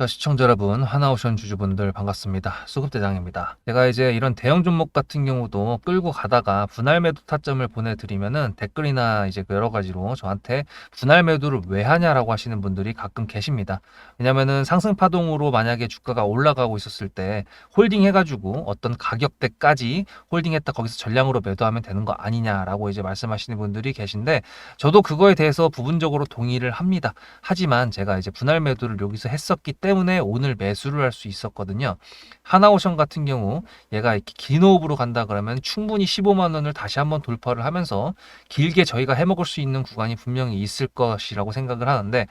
자, 시청자 여러분, 하나오션 주주분들 반갑습니다. 수급대장입니다. 제가 이제 이런 대형 종목 같은 경우도 끌고 가다가 분할 매도 타점을 보내드리면은 댓글이나 이제 그 여러 가지로 저한테 분할 매도를 왜 하냐라고 하시는 분들이 가끔 계십니다. 왜냐면은 상승 파동으로 만약에 주가가 올라가고 있었을 때 홀딩 해가지고 어떤 가격대까지 홀딩했다 거기서 전량으로 매도하면 되는 거 아니냐라고 이제 말씀하시는 분들이 계신데 저도 그거에 대해서 부분적으로 동의를 합니다. 하지만 제가 이제 분할 매도를 여기서 했었기 때문에 오늘 매수를 할 수 있었거든요. 하나오션 같은 경우 얘가 이렇게 긴 호흡으로 간다 그러면 충분히 15만 원을 다시 한번 돌파를 하면서 길게 저희가 해먹을 수 있는 구간이 분명히 있을 것이라고 생각을 하는데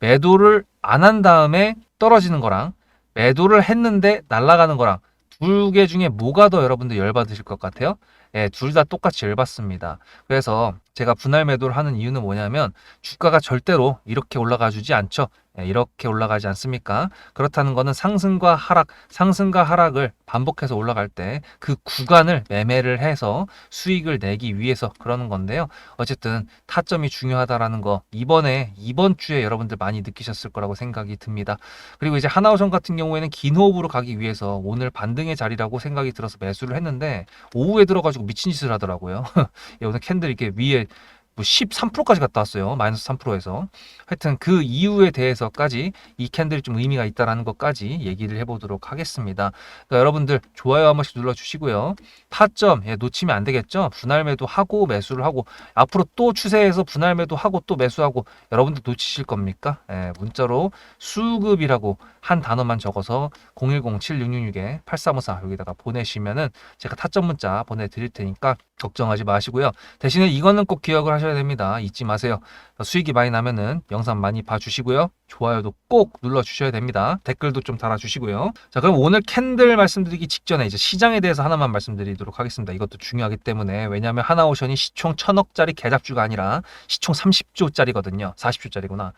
매도를 안 한 다음에 떨어지는 거랑 매도를 했는데 날아가는 거랑 두 개 중에 뭐가 더 여러분들 열받으실 것 같아요? 예, 둘 다 똑같이 열받습니다. 그래서 제가 분할 매도를 하는 이유는 뭐냐면 주가가 절대로 이렇게 올라가 주지 않죠. 예, 이렇게 올라가지 않습니까? 그렇다는 거는 상승과 하락, 상승과 하락을 반복해서 올라갈 때 그 구간을 매매를 해서 수익을 내기 위해서 그러는 건데요. 어쨌든 타점이 중요하다라는 거 이번에 이번 주에 여러분들 많이 느끼셨을 거라고 생각이 듭니다. 그리고 이제 하나오션 같은 경우에는 긴 호흡으로 가기 위해서 오늘 반등의 자리라고 생각이 들어서 매수를 했는데 오후에 들어가지고 미친 짓을 하더라고요. 예, 오늘 캔들 이렇게 위에 뭐 13%까지 갔다 왔어요. 마이너스 3%에서. 하여튼 그 이유에 대해서까지 이 캔들이 좀 의미가 있다라는 것까지 얘기를 해보도록 하겠습니다. 그러니까 여러분들 좋아요 한 번씩 눌러주시고요. 타점 예, 놓치면 안 되겠죠. 분할 매도 하고 매수를 하고 앞으로 또 추세해서 분할 매도 하고 또 매수하고 여러분들 놓치실 겁니까? 예, 문자로 수급이라고 한 단어만 적어서 010-7666-8354 여기다가 보내시면은 제가 타점 문자 보내드릴 테니까 걱정하지 마시고요. 대신에 이거는 꼭 기억을 하셔야 됩니다. 잊지 마세요. 수익이 많이 나면은 영상 많이 봐주시고요. 좋아요도 꼭 눌러주셔야 됩니다. 댓글도 좀 달아주시고요. 자, 그럼 오늘 캔들 말씀드리기 직전에 이제 시장에 대해서 하나만 말씀드리도록 하겠습니다. 이것도 중요하기 때문에 왜냐하면 하나오션이 시총 천억짜리 계잡주가 아니라 시총 30조짜리거든요. 40조짜리구나.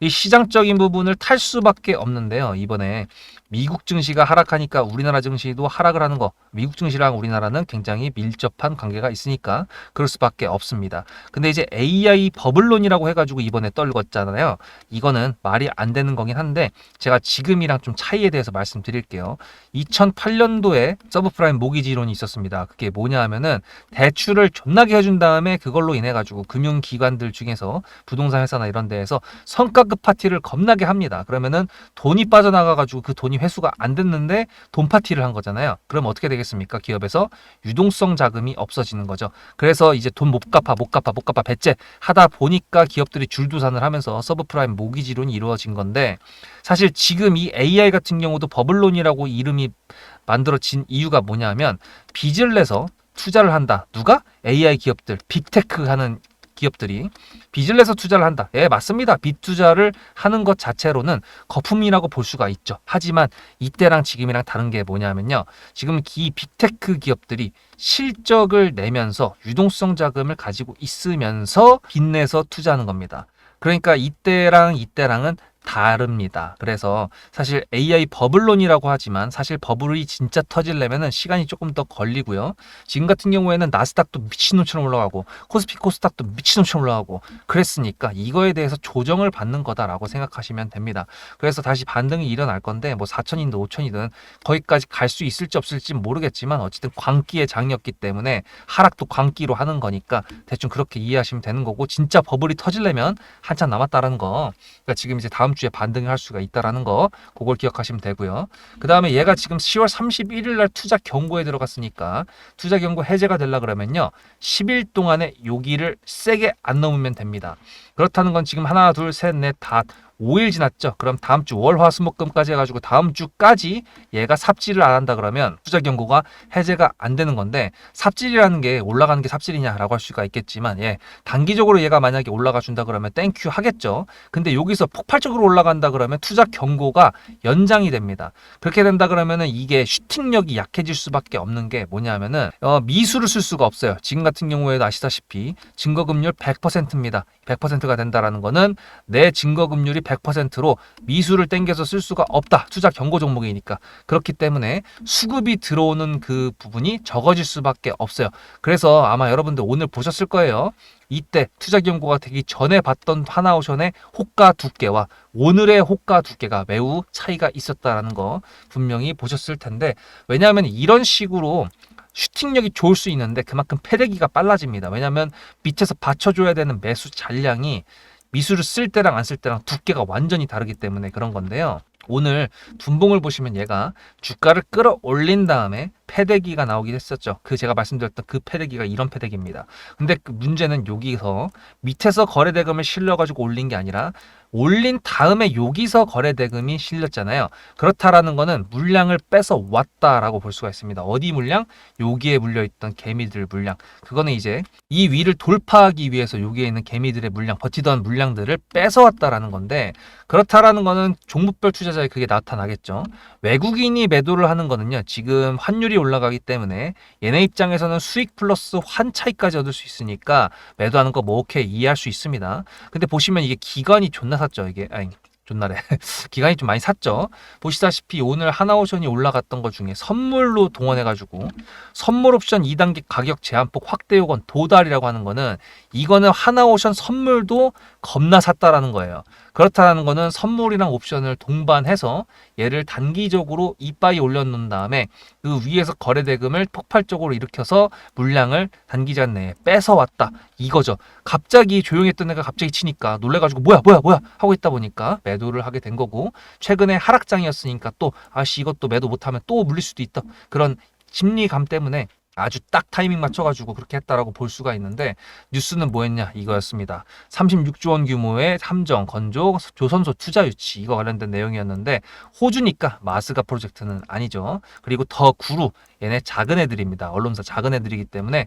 이 시장적인 부분을 탈 수밖에 없는데요. 이번에 미국 증시가 하락하니까 우리나라 증시도 하락을 하는 거. 미국 증시랑 우리나라는 굉장히 밀접한 관계가 있으니까 그럴 수밖에 없습니다. 근데 이제 AI 버블론이라고 해가지고 이번에 떨궜잖아요. 이거는 말이 안 되는 거긴 한데 제가 지금이랑 좀 차이에 대해서 말씀드릴게요. 2008년도에 서브프라임 모기지론이 있었습니다. 그게 뭐냐 하면은 대출을 존나게 해준 다음에 그걸로 인해 가지고 금융기관들 중에서 부동산 회사나 이런 데에서 성과급 파티를 겁나게 합니다. 그러면은 돈이 빠져나가 가지고 그 돈이 회수가 안 됐는데 돈 파티를 한 거잖아요. 그럼 어떻게 되겠습니까? 기업에서 유동성 자금이 없어지는 거죠. 그래서 이제 돈 못 갚아 못 갚아 못 갚아 배째 하다 보니까 기업들이 줄도산을 하면서 서브프라임 모기지론이 이루어진 건데 사실 지금 이 AI 같은 경우도 버블론이라고 이름이 만들어진 이유가 뭐냐면 빚을 내서 투자를 한다. 누가? AI 기업들, 빅테크 하는 기업들이 빚을 내서 투자를 한다. 예, 맞습니다. 빚 투자를 하는 것 자체로는 거품이라고 볼 수가 있죠. 하지만 이때랑 지금이랑 다른 게 뭐냐면요. 지금 이 빅테크 기업들이 실적을 내면서 유동성 자금을 가지고 있으면서 빚내서 투자하는 겁니다. 그러니까 이때랑 이때랑은 다릅니다. 그래서 사실 AI 버블론이라고 하지만 사실 버블이 진짜 터질려면은 시간이 조금 더 걸리고요. 지금 같은 경우에는 나스닥도 미친놈처럼 올라가고 코스피 코스닥도 미친놈처럼 올라가고 그랬으니까 이거에 대해서 조정을 받는 거다라고 생각하시면 됩니다. 그래서 다시 반등이 일어날 건데 뭐 4천이든 5천이든 거기까지 갈 수 있을지 없을지 모르겠지만 어쨌든 광기의 장이었기 때문에 하락도 광기로 하는 거니까 대충 그렇게 이해하시면 되는 거고 진짜 버블이 터질려면 한참 남았다라는 거. 그러니까 지금 이제 다음 주에 반등을 할 수가 있다라는 거 그걸 기억하시면 되고요. 그 다음에 얘가 지금 10월 31일 날 투자 경고에 들어갔으니까 투자 경고 해제가 되려 그러면요 10일 동안에 여기를 세게 안 넘으면 됩니다. 그렇다는 건 지금 하나 둘 셋 넷 다 5일 지났죠. 그럼 다음 주 월 화 수 목 금까지 해가지고 다음 주까지 얘가 삽질을 안 한다 그러면 투자 경고가 해제가 안 되는 건데 삽질이라는 게 올라가는 게 삽질이냐라고 할 수가 있겠지만 예 단기적으로 얘가 만약에 올라가 준다 그러면 땡큐 하겠죠. 근데 여기서 폭발적으로 올라간다 그러면 투자 경고가 연장이 됩니다. 그렇게 된다 그러면은 이게 슈팅력이 약해질 수밖에 없는 게 뭐냐면은 어, 미수를 쓸 수가 없어요. 지금 같은 경우에도 아시다시피 증거금률 100%입니다. 100%가 된다라는 거는 내 증거금률이 100%로 미수를 땡겨서 쓸 수가 없다. 투자 경고 종목이니까. 그렇기 때문에 수급이 들어오는 그 부분이 적어질 수밖에 없어요. 그래서 아마 여러분들 오늘 보셨을 거예요. 이때 투자 경고가 되기 전에 봤던 하나오션의 호가 두께와 오늘의 호가 두께가 매우 차이가 있었다라는 거 분명히 보셨을 텐데 왜냐하면 이런 식으로 슈팅력이 좋을 수 있는데 그만큼 패대기가 빨라집니다. 왜냐하면 밑에서 받쳐줘야 되는 매수 잔량이 미수를 쓸 때랑 안 쓸 때랑 두께가 완전히 다르기 때문에 그런 건데요. 오늘 둔봉을 보시면 얘가 주가를 끌어올린 다음에 패대기가 나오긴 했었죠. 그 제가 말씀드렸던 그 패대기가 이런 패대기입니다. 근데 그 문제는 여기서 밑에서 거래대금을 실려가지고 올린 게 아니라 올린 다음에 여기서 거래대금이 실렸잖아요. 그렇다라는 거는 물량을 뺏어 왔다라고 볼 수가 있습니다. 어디 물량? 여기에 물려있던 개미들 물량. 그거는 이제 이 위를 돌파하기 위해서 여기에 있는 개미들의 물량, 버티던 물량들을 뺏어 왔다라는 건데 그렇다라는 거는 종목별 투자자에 그게 나타나겠죠. 외국인이 매도를 하는 거는요. 지금 환율이 올라가기 때문에 얘네 입장에서는 수익 플러스 환 차이까지 얻을 수 있으니까 매도하는 거 뭐 오케이 이해할 수 있습니다. 근데 보시면 이게 기관이 존나 샀죠. 이게 아니 존나래 기간이 좀 많이 샀죠. 보시다시피 오늘 하나오션이 올라갔던 것 중에 선물로 동원해가지고 선물 옵션 2단계 가격 제한폭 확대 요건 도달이라고 하는 거는 이거는 하나오션 선물도 겁나 샀다라는 거예요. 그렇다는 거는 선물이랑 옵션을 동반해서 얘를 단기적으로 이빠이 올려놓은 다음에 그 위에서 거래 대금을 폭발적으로 일으켜서 물량을 단기간 내에 뺏어왔다 이거죠. 갑자기 조용했던 애가 갑자기 치니까 놀래가지고 뭐야 뭐야 뭐야 하고 있다 보니까 매도를 하게 된 거고 최근에 하락장이었으니까 또 아씨 이것도 매도 못하면 또 물릴 수도 있다 그런 심리감 때문에 아주 딱 타이밍 맞춰가지고 그렇게 했다라고 볼 수가 있는데 뉴스는 뭐였냐 이거였습니다. 36조 원 규모의 함정 건조 조선소 투자 유치 이거 관련된 내용이었는데 호주니까 마스가 프로젝트는 아니죠. 그리고 더 구루 얘네 작은 애들입니다. 언론사 작은 애들이기 때문에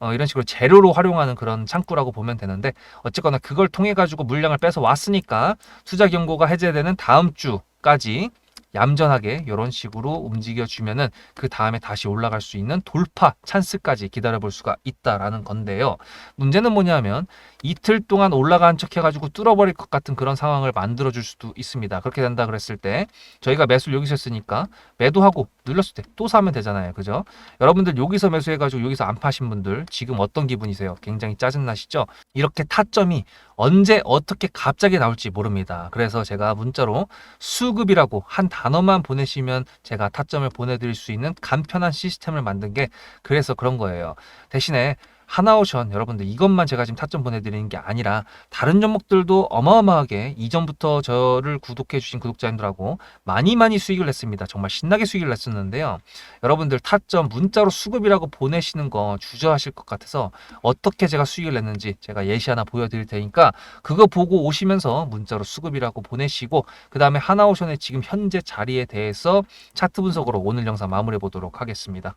어, 이런 식으로 재료로 활용하는 그런 창구라고 보면 되는데 어쨌거나 그걸 통해 가지고 물량을 뺏어 왔으니까 투자 경고가 해제되는 다음 주까지 얌전하게 이런 식으로 움직여 주면은 그 다음에 다시 올라갈 수 있는 돌파 찬스까지 기다려 볼 수가 있다라는 건데요. 문제는 뭐냐면 이틀 동안 올라간 척 해가지고 뚫어버릴 것 같은 그런 상황을 만들어 줄 수도 있습니다. 그렇게 된다 그랬을 때 저희가 매수를 여기서 했으니까 매도하고 눌렀을 때 또 사면 되잖아요. 그죠? 여러분들 여기서 매수해가지고 여기서 안 파신 분들 지금 어떤 기분이세요? 굉장히 짜증나시죠? 이렇게 타점이 언제 어떻게 갑자기 나올지 모릅니다. 그래서 제가 문자로 수급이라고 한 단어만 보내시면 제가 타점을 보내드릴 수 있는 간편한 시스템을 만든 게 그래서 그런 거예요. 대신에 하나오션 여러분들 이것만 제가 지금 타점 보내드리는 게 아니라 다른 종목들도 어마어마하게 이전부터 저를 구독해 주신 구독자님들하고 많이 많이 수익을 냈습니다. 정말 신나게 수익을 냈었는데요. 여러분들 타점 문자로 수급이라고 보내시는 거 주저하실 것 같아서 어떻게 제가 수익을 냈는지 제가 예시 하나 보여드릴 테니까 그거 보고 오시면서 문자로 수급이라고 보내시고 그 다음에 하나오션의 지금 현재 자리에 대해서 차트 분석으로 오늘 영상 마무리해 보도록 하겠습니다.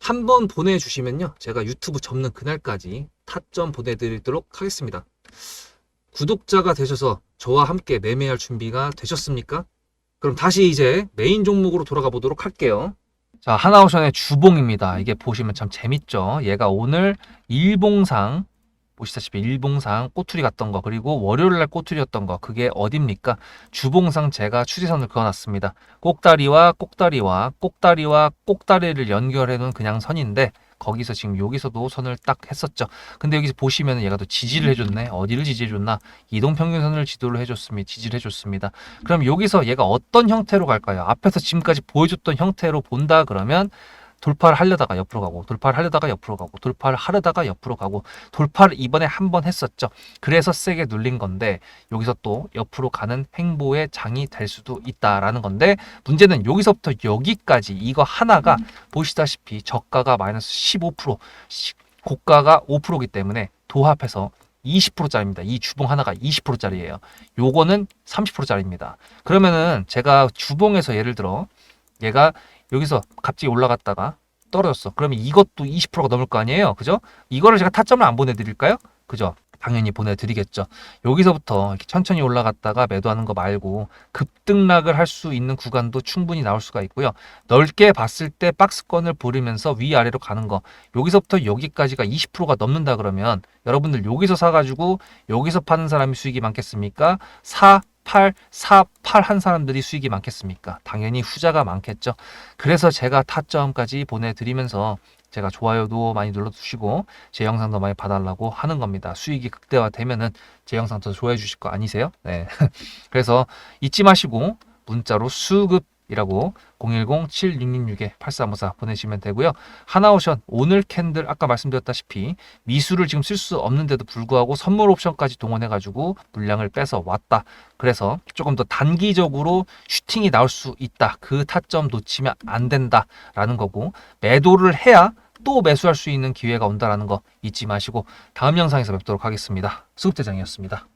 한 번 보내주시면요 제가 유튜브 접는 그날까지 타점 보내드리도록 하겠습니다. 구독자가 되셔서 저와 함께 매매할 준비가 되셨습니까? 그럼 다시 이제 메인 종목으로 돌아가 보도록 할게요. 자, 하나오션의 주봉입니다. 이게 보시면 참 재밌죠. 얘가 오늘 일봉상 보시다시피 일봉상 꼬투리 갔던 거 그리고 월요일 날 꼬투리였던 거 그게 어딥니까? 주봉상 제가 추세선을 그어놨습니다. 꼭다리와 꼭다리와 꼭다리와 꼭다리를 연결해 놓은 그냥 선인데 거기서 지금 여기서도 선을 딱 했었죠. 근데 여기서 보시면 얘가 또 지지를 해줬네. 어디를 지지해줬나? 이동평균선을 지도를 해줬습니다. 지지를 해줬습니다. 그럼 여기서 얘가 어떤 형태로 갈까요? 앞에서 지금까지 보여줬던 형태로 본다 그러면 돌파를 하려다가 옆으로 가고 돌파를 하려다가 옆으로 가고 돌파를 하려다가 옆으로 가고 돌파를 이번에 한 번 했었죠. 그래서 세게 눌린 건데 여기서 또 옆으로 가는 행보의 장이 될 수도 있다라는 건데 문제는 여기서부터 여기까지 이거 하나가 보시다시피 저가가 마이너스 15% 시- 고가가 5%이기 때문에 도합해서 20%짜리입니다. 이 주봉 하나가 20%짜리예요. 요거는 30%짜리입니다. 그러면은 제가 주봉에서 예를 들어 얘가 여기서 갑자기 올라갔다가 떨어졌어. 그러면 이것도 20%가 넘을 거 아니에요. 그죠? 이거를 제가 타점을 안 보내드릴까요? 그죠? 당연히 보내드리겠죠. 여기서부터 이렇게 천천히 올라갔다가 매도하는 거 말고 급등락을 할 수 있는 구간도 충분히 나올 수가 있고요. 넓게 봤을 때 박스권을 부르면서 위아래로 가는 거. 여기서부터 여기까지가 20%가 넘는다 그러면 여러분들 여기서 사가지고 여기서 파는 사람이 수익이 많겠습니까? 4, 8, 4, 8 한 사람들이 수익이 많겠습니까? 당연히 후자가 많겠죠. 그래서 제가 타점까지 보내드리면서 제가 좋아요도 많이 눌러주시고 제 영상도 많이 봐달라고 하는 겁니다. 수익이 극대화되면은 제 영상 더 좋아해 주실 거 아니세요? 네. 그래서 잊지 마시고 문자로 수급 이라고 010-7666-8354 보내시면 되고요. 하나오션 오늘 캔들 아까 말씀드렸다시피 미수를 지금 쓸 수 없는데도 불구하고 선물 옵션까지 동원해가지고 물량을 빼서 왔다. 그래서 조금 더 단기적으로 슈팅이 나올 수 있다. 그 타점 놓치면 안 된다라는 거고 매도를 해야 또 매수할 수 있는 기회가 온다라는 거 잊지 마시고 다음 영상에서 뵙도록 하겠습니다. 수급대장이었습니다.